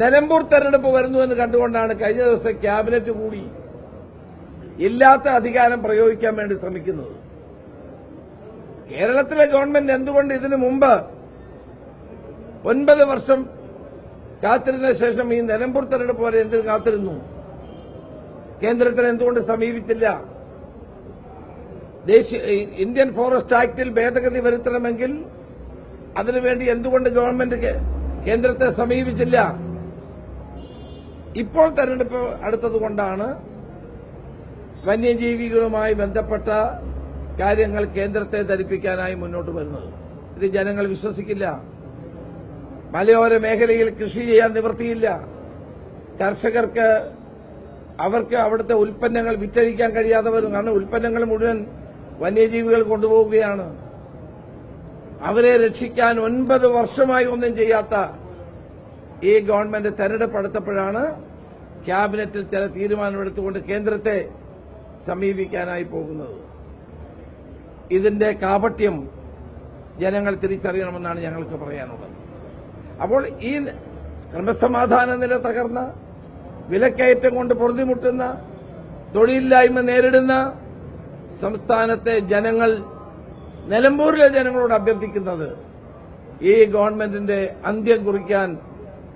നിലമ്പൂർ തെരഞ്ഞെടുപ്പ് വരുന്നു എന്ന് കണ്ടുകൊണ്ടാണ് കഴിഞ്ഞ ദിവസം ക്യാബിനറ്റ് കൂടി ഇല്ലാത്ത അധികാരം പ്രയോഗിക്കാൻ വേണ്ടി ശ്രമിക്കുന്നത്. കേരളത്തിലെ ഗവൺമെന്റ് എന്തുകൊണ്ട് ഇതിനു മുമ്പ് ഒൻപത് വർഷം കാത്തിരുന്ന ശേഷം ഈ നിലമ്പൂർ തെരഞ്ഞെടുപ്പ് വരെ എന്തിനു കാത്തിരുന്നു? കേന്ദ്രത്തിന് എന്തുകൊണ്ട് സമീപിച്ചില്ല? ദേശീയ ഇന്ത്യൻ ഫോറസ്റ്റ് ആക്ടിൽ ഭേദഗതി വരുത്തണമെങ്കിൽ അതിനുവേണ്ടി എന്തുകൊണ്ട് ഗവൺമെന്റ് കേന്ദ്രത്തെ സമീപിച്ചില്ല? ഇപ്പോൾ തെരഞ്ഞെടുപ്പ് അടുത്തതുകൊണ്ടാണ് വന്യജീവികളുമായി ബന്ധപ്പെട്ട കാര്യങ്ങൾ കേന്ദ്രത്തെ ധരിപ്പിക്കാനായി മുന്നോട്ട് വരുന്നത്. ഇത് ജനങ്ങൾ വിശ്വസിക്കില്ല. മലയോര മേഖലയിൽ കൃഷി ചെയ്യാൻ നിവൃത്തിയില്ല. കർഷകർക്ക് അവർക്ക് അവിടുത്തെ ഉൽപ്പന്നങ്ങൾ വിറ്റഴിക്കാൻ കഴിയാതെ വരും കാരണം ഉൽപ്പന്നങ്ങൾ മുഴുവൻ വന്യജീവികൾ കൊണ്ടുപോവുകയാണ്. അവരെ രക്ഷിക്കാൻ ഒൻപത് വർഷമായി ഒന്നും ചെയ്യാത്ത ഈ ഗവൺമെന്റ് തെരഞ്ഞെടുപ്പ് അടുത്തപ്പോഴാണ് ക്യാബിനറ്റിൽ ചില തീരുമാനമെടുത്തുകൊണ്ട് കേന്ദ്രത്തെ സമീപിക്കാനായി പോകുന്നത്. ഇതിന്റെ കാപട്യം ജനങ്ങൾ തിരിച്ചറിയണമെന്നാണ് ഞങ്ങൾക്ക് പറയാനുള്ളത്. അപ്പോൾ ഈ ക്രമസമാധാന നില തകർന്ന വിലക്കയറ്റം കൊണ്ട് പൊറുതിമുട്ടുന്ന തൊഴിലില്ലായ്മ നേരിടുന്ന സംസ്ഥാനത്തെ ജനങ്ങൾ നിലമ്പൂരിലെ ജനങ്ങളോട് അഭ്യർത്ഥിക്കുന്നത് ഈ ഗവൺമെന്റിന്റെ അന്ത്യം കുറിക്കാൻ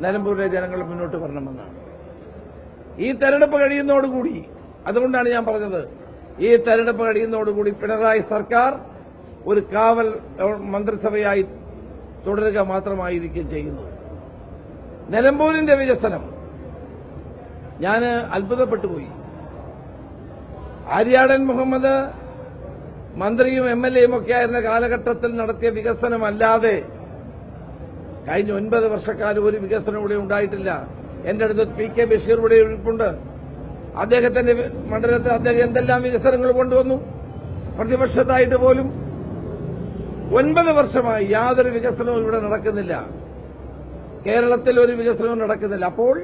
നിലമ്പൂരിലെ ജനങ്ങൾ മുന്നോട്ട് വരണമെന്നാണ്. ഈ തെരഞ്ഞെടുപ്പ് കഴിയുന്നതോടുകൂടി അതുകൊണ്ടാണ് ഞാൻ പറഞ്ഞത് ഈ തെരഞ്ഞെടുപ്പ് കഴിയുന്നതോടുകൂടി പിണറായി സർക്കാർ ഒരു കാവൽ മന്ത്രിസഭയായി തുടരുക മാത്രമായിരിക്കും ചെയ്യുന്നത്. നിലമ്പൂരിന്റെ വികസനം ഞാൻ അത്ഭുതപ്പെട്ടുപോയി. ആര്യാടൻ മുഹമ്മദ് മന്ത്രിയും എം എൽ എയും ഒക്കെ ആയിരുന്ന കാലഘട്ടത്തിൽ നടത്തിയ വികസനമല്ലാതെ കഴിഞ്ഞ ഒൻപത് വർഷക്കാലം ഒരു വികസനം ഇവിടെ ഉണ്ടായിട്ടില്ല. എന്റെ അടുത്ത് പി കെ ബഷീർ ഇവിടെ ഇരിപ്പുണ്ട്. അദ്ദേഹത്തിന്റെ മണ്ഡലത്തിൽ അദ്ദേഹം എന്തെല്ലാം വികസനങ്ങൾ കൊണ്ടുവന്നു? പ്രതിപക്ഷത്തായിട്ട് പോലും ഒൻപത് വർഷമായി യാതൊരു വികസനവും ഇവിടെ നടക്കുന്നില്ല. കേരളത്തിൽ ഒരു വികസനവും നടക്കുന്നില്ല. അപ്പോൾ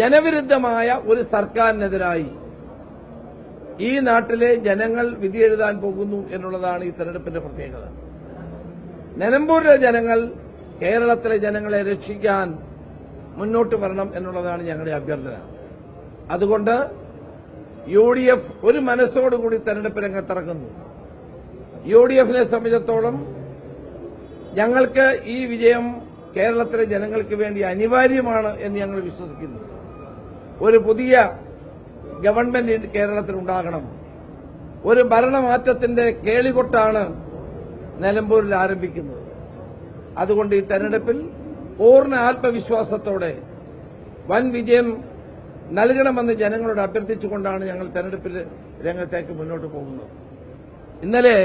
ജനവിരുദ്ധമായ ഒരു സർക്കാരിനെതിരായി ഈ നാട്ടിലെ ജനങ്ങൾ വിധി എഴുതാൻ പോകുന്നു എന്നുള്ളതാണ് ഈ തെരഞ്ഞെടുപ്പിന്റെ പ്രത്യേകത. നിലമ്പൂരിലെ ജനങ്ങൾ കേരളത്തിലെ ജനങ്ങളെ രക്ഷിക്കാൻ മുന്നോട്ട് വരണം എന്നുള്ളതാണ് ഞങ്ങളുടെ അഭ്യർത്ഥന. അതുകൊണ്ട് യു ഡി എഫ് ഒരു മനസ്സോടുകൂടി തെരഞ്ഞെടുപ്പ് രംഗത്തിറങ്ങുന്നു. യു ഡി എഫിനെ സംബന്ധിച്ചിടത്തോളം ഞങ്ങൾക്ക് ഈ വിജയം കേരളത്തിലെ ജനങ്ങൾക്ക് വേണ്ടി അനിവാര്യമാണ് എന്ന് ഞങ്ങൾ വിശ്വസിക്കുന്നു. ഒരു പുതിയ ഗവൺമെന്റ് കേരളത്തിൽ ഉണ്ടാകണം. ഒരു ഭരണമാറ്റത്തിന്റെ കേളികൊട്ടാണ് നിലമ്പൂരിൽ ആരംഭിക്കുന്നത്. അതുകൊണ്ട് ഈ തെരഞ്ഞെടുപ്പിൽ പൂർണ ആത്മവിശ്വാസത്തോടെ വൻ വിജയം നൽകണമെന്ന് ജനങ്ങളോട് അഭ്യർത്ഥിച്ചുകൊണ്ടാണ് ഞങ്ങൾ തെരഞ്ഞെടുപ്പിൽ രംഗത്തേക്ക് മുന്നോട്ട് പോകുന്നത്. ഇന്നലെ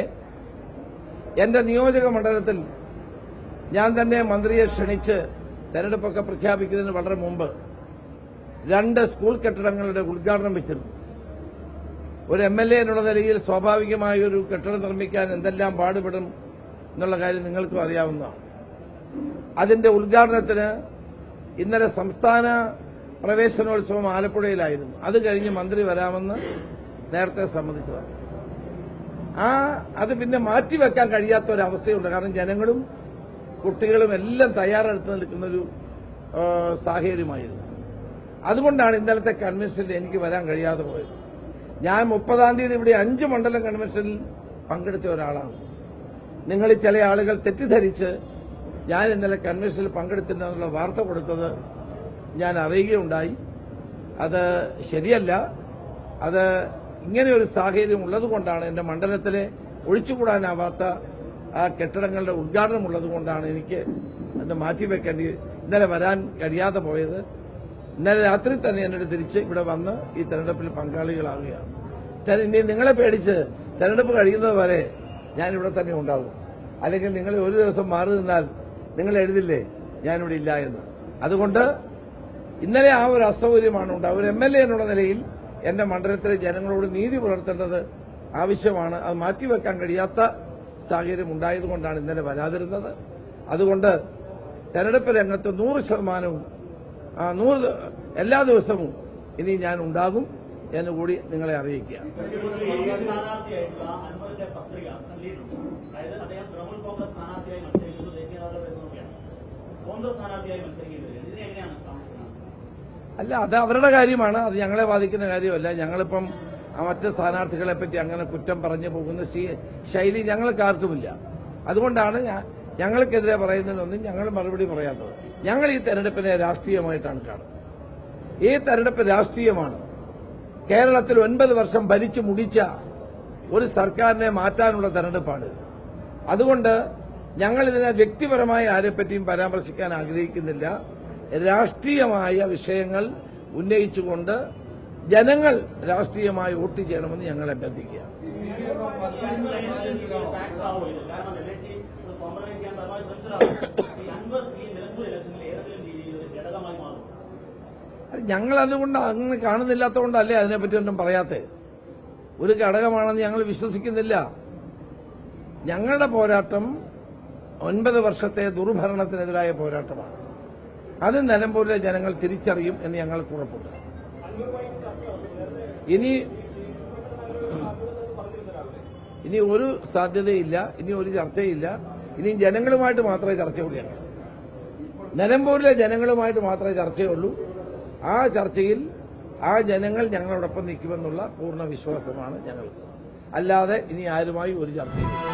എന്റെ നിയോജക മണ്ഡലത്തിൽ ഞാൻ തന്നെ മന്ത്രിയെ ക്ഷണിച്ച് തെരഞ്ഞെടുപ്പൊക്കെ പ്രഖ്യാപിക്കുന്നതിന് വളരെ മുമ്പ് രണ്ട് സ്കൂൾ കെട്ടിടങ്ങളുടെ ഉദ്ഘാടനം വെച്ചിരുന്നു. ഒരു എം എൽ എ എന്നുള്ള നിലയിൽ സ്വാഭാവികമായ ഒരു കെട്ടിടം നിർമ്മിക്കാൻ എന്തെല്ലാം പാടുപെടും എന്നുള്ള കാര്യം നിങ്ങൾക്കും അറിയാവുന്നതാണ്. അതിന്റെ ഉദ്ഘാടനത്തിന് ഇന്നലെ സംസ്ഥാന പ്രവേശനോത്സവം ആലപ്പുഴയിലായിരുന്നു. അത് കഴിഞ്ഞ് മന്ത്രി വരാമെന്ന് നേരത്തെ സമ്മതിച്ചതാണ്. ആ അത് പിന്നെ മാറ്റിവെക്കാൻ കഴിയാത്ത ഒരു അവസ്ഥയുണ്ട് കാരണം ജനങ്ങളും കുട്ടികളും എല്ലാം തയ്യാറെടുത്ത് നിൽക്കുന്നൊരു സാഹചര്യമായിരുന്നു. അതുകൊണ്ടാണ് ഇന്നലത്തെ കൺവെൻഷനിൽ എനിക്ക് വരാൻ കഴിയാതെ പോയത്. ഞാൻ മുപ്പതാം തീയതി ഇവിടെ അഞ്ച് മണ്ഡലം കൺവെൻഷനിൽ പങ്കെടുത്ത ഒരാളാണ്. നിങ്ങൾ ചില ആളുകൾ തെറ്റിദ്ധരിച്ച് ഞാൻ ഇന്നലെ കൺവെൻഷനിൽ പങ്കെടുത്തിട്ടുണ്ടെന്നുള്ള വാർത്ത കൊടുത്തത് ഞാൻ അറിയുകയുണ്ടായി. അത് ശരിയല്ല. അത് ഇങ്ങനെയൊരു സാഹചര്യം ഉള്ളതുകൊണ്ടാണ് എന്റെ മണ്ഡലത്തിലെ ഒഴിച്ചുകൂടാനാവാത്ത ആ കെട്ടിടങ്ങളുടെ ഉദ്ഘാടനം ഉള്ളതുകൊണ്ടാണ് എനിക്ക് അത് മാറ്റിവെക്കേണ്ടി ഇന്നലെ വരാൻ കഴിയാതെ പോയത്. ഇന്നലെ രാത്രി തന്നെ എന്നോട് തിരിച്ച് ഇവിടെ വന്ന് ഈ തെരഞ്ഞെടുപ്പിൽ പങ്കാളികളാവുകയാണ്. തെര- ഇനി നിങ്ങളെ പേടിച്ച് തെരഞ്ഞെടുപ്പ് കഴിയുന്നത് വരെ ഞാൻ ഇവിടെ തന്നെ ഉണ്ടാവും. അല്ലെങ്കിൽ നിങ്ങൾ ഒരു ദിവസം മാറി നിന്നാൽ നിങ്ങൾ എഴുതില്ലേ? ഞാനിവിടെ ഇല്ല എന്ന്. അതുകൊണ്ട് ഇന്നലെ ആ ഒരു അസൗകര്യമാണ് ഉണ്ട്. ഒരു എം എൽ എ എന്നുള്ള നിലയിൽ എന്റെ മണ്ഡലത്തിലെ ജനങ്ങളോട് നീതി പുലർത്തേണ്ടത് ആവശ്യമാണ്. അത് മാറ്റിവെക്കാൻ കഴിയാത്ത സാഹചര്യം ഉണ്ടായതുകൊണ്ടാണ് ഇന്നലെ വരാതിരുന്നത്. അതുകൊണ്ട് തെരഞ്ഞെടുപ്പ് രംഗത്ത് നൂറ് ശതമാനവും നൂറ് എല്ലാ ദിവസവും ഇനി ഞാൻ ഉണ്ടാകും എന്ന് കൂടി നിങ്ങളെ അറിയിക്കുക. അതായത് അദ്ദേഹം തൃണമൂൽ കോൺഗ്രസ് സ്ഥാനാർത്ഥിയായി അല്ല അത് അവരുടെ കാര്യമാണ്. അത് ഞങ്ങളെ ബാധിക്കുന്ന കാര്യമല്ല. ഞങ്ങളിപ്പം മറ്റ് സ്ഥാനാർത്ഥികളെ പറ്റി അങ്ങനെ കുറ്റം പറഞ്ഞു പോകുന്ന ശൈലി ഞങ്ങൾക്ക് ആർക്കുമില്ല. അതുകൊണ്ടാണ് ഞങ്ങൾക്കെതിരെ പറയുന്നതിനൊന്നും ഞങ്ങൾ മറുപടി പറയാത്തത്. ഞങ്ങൾ ഈ തെരഞ്ഞെടുപ്പിനെ രാഷ്ട്രീയമായിട്ടാണ് കാണുന്നത്. ഈ തെരഞ്ഞെടുപ്പ് രാഷ്ട്രീയമാണ്. കേരളത്തിൽ ഒൻപത് വർഷം ഭരിച്ചു മുടിച്ച ഒരു സർക്കാരിനെ മാറ്റാനുള്ള തെരഞ്ഞെടുപ്പാണ് അതുകൊണ്ട് ഞങ്ങൾ ഇതിനെ വ്യക്തിപരമായി ആരെപ്പറ്റിയും പരാമർശിക്കാൻ ആഗ്രഹിക്കുന്നില്ല. രാഷ്ട്രീയമായ വിഷയങ്ങൾ ഉന്നയിച്ചുകൊണ്ട് ജനങ്ങൾ രാഷ്ട്രീയമായി വോട്ട് ചെയ്യണമെന്ന് ഞങ്ങൾ അഭ്യർത്ഥിക്കുക. ഞങ്ങൾ അതുകൊണ്ട് അങ്ങനെ കാണുന്നില്ലാത്തതുകൊണ്ടല്ലേ അതിനെപ്പറ്റി ഒന്നും പറയാത്തത് ഒരു ഘടകമാണെന്ന് ഞങ്ങൾ വിശ്വസിക്കുന്നില്ല. ഞങ്ങളുടെ പോരാട്ടം ഒൻപത് വർഷത്തെ ദുർഭരണത്തിനെതിരായ പോരാട്ടമാണ്. അത് നിലമ്പൂരിലെ ജനങ്ങൾ തിരിച്ചറിയും എന്ന് ഞങ്ങൾക്ക് ഉറപ്പുണ്ട്. ഇനി ഇനി ഒരു സാധ്യതയില്ല ഇനി ഒരു ചർച്ചയില്ല. ഇനി ജനങ്ങളുമായിട്ട് മാത്രമേ ചർച്ചയുള്ളൂ. ഞങ്ങൾ നിലമ്പൂരിലെ ജനങ്ങളുമായിട്ട് മാത്രമേ ചർച്ചയുള്ളൂ. ആ ചർച്ചയിൽ ആ ജനങ്ങൾ ഞങ്ങളോടൊപ്പം നിൽക്കുമെന്നുള്ള പൂർണ വിശ്വാസമാണ് ഞങ്ങൾ അല്ലാതെ ഇനി ആരുമായി ഒരു ചർച്ചയില്ല.